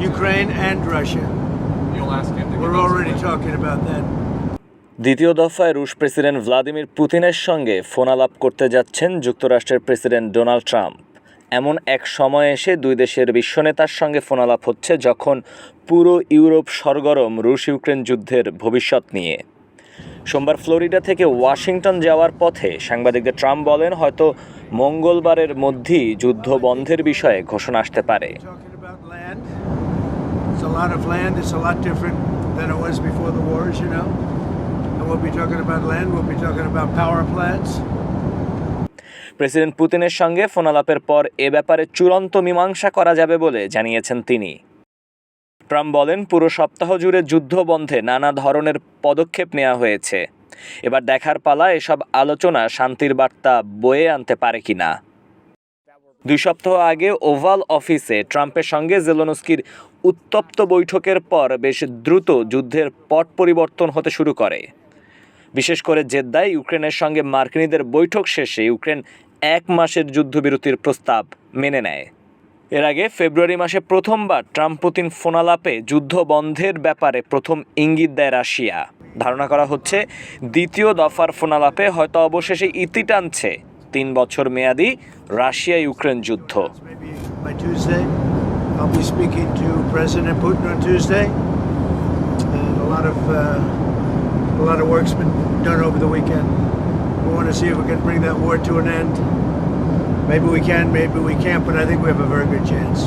Ukraine and Russia. You'll ask him to We're already talking about that. দ্বিতীয় দফায় রুশ president Vladimir পুতিনের সঙ্গে ফোনালাপ করতে যাচ্ছেন যুক্তরাষ্ট্রের প্রেসিডেন্ট ডোনাল্ড ট্রাম্প এমন এক সময় এসে দুই দেশের বিশ্বনেতার সঙ্গে ফোনালাপ হচ্ছে যখন পুরো ইউরোপ সরগরম রুশ ইউক্রেন যুদ্ধের ভবিষ্যৎ নিয়ে সোমবার ফ্লোরিডা থেকে ওয়াশিংটন যাওয়ার পথে সাংবাদিকদের ট্রাম্প বলেন হয়তো মঙ্গলবারের মধ্যেই যুদ্ধ বন্ধের বিষয়ে ঘোষণা আসতে পারে Talking about land. It's a lot of land. It's a lot different than it was before the war, as you know. And we'll be talking about land. We'll be talking about power plants. President পুতিনের সঙ্গে ফোনালাপের পর এ ব্যাপারে চূড়ান্ত মীমাংসা করা যাবে বলে জানিয়েছেন তিনি ট্রাম্প বলেন পুরো সপ্তাহ জুড়ে যুদ্ধ বন্ধে নানা ধরনের পদক্ষেপ নেওয়া হয়েছে এবার দেখার পালা এসব আলোচনা শান্তির বার্তা বয়ে আনতে পারে কিনা দুই সপ্তাহ আগে ওভাল অফিসে ট্রাম্পের সঙ্গে জেলোনস্কির উত্তপ্ত বৈঠকের পর বেশ দ্রুত যুদ্ধের পট পরিবর্তন হতে শুরু করে। বিশেষ করে জেদ্দায় ইউক্রেনের সঙ্গে মার্কিনীদের বৈঠক শেষে ইউক্রেন এক মাসের যুদ্ধবিরতির প্রস্তাব মেনে নেয়। এর আগে ফেব্রুয়ারি মাসে প্রথমবার ট্রাম্প পুতিন ফোনালাপে যুদ্ধ বন্ধের ব্যাপারে প্রথম ইঙ্গিত দেয় রাশিয়া। ধারণা করা হচ্ছে, দ্বিতীয় দফার ফোনালাপে হয়তো অবশেষে ইতি টানছে তিন বছর মেয়াদি রাশিয়া ইউক্রেন যুদ্ধ Maybe by Tuesday, I'll be speaking to President Putin on Tuesday. And a lot of uh, a lot of work's been done over the weekend. We want to see if we can bring that war to an end. Maybe we can, maybe we can't, but I think we have a very good chance.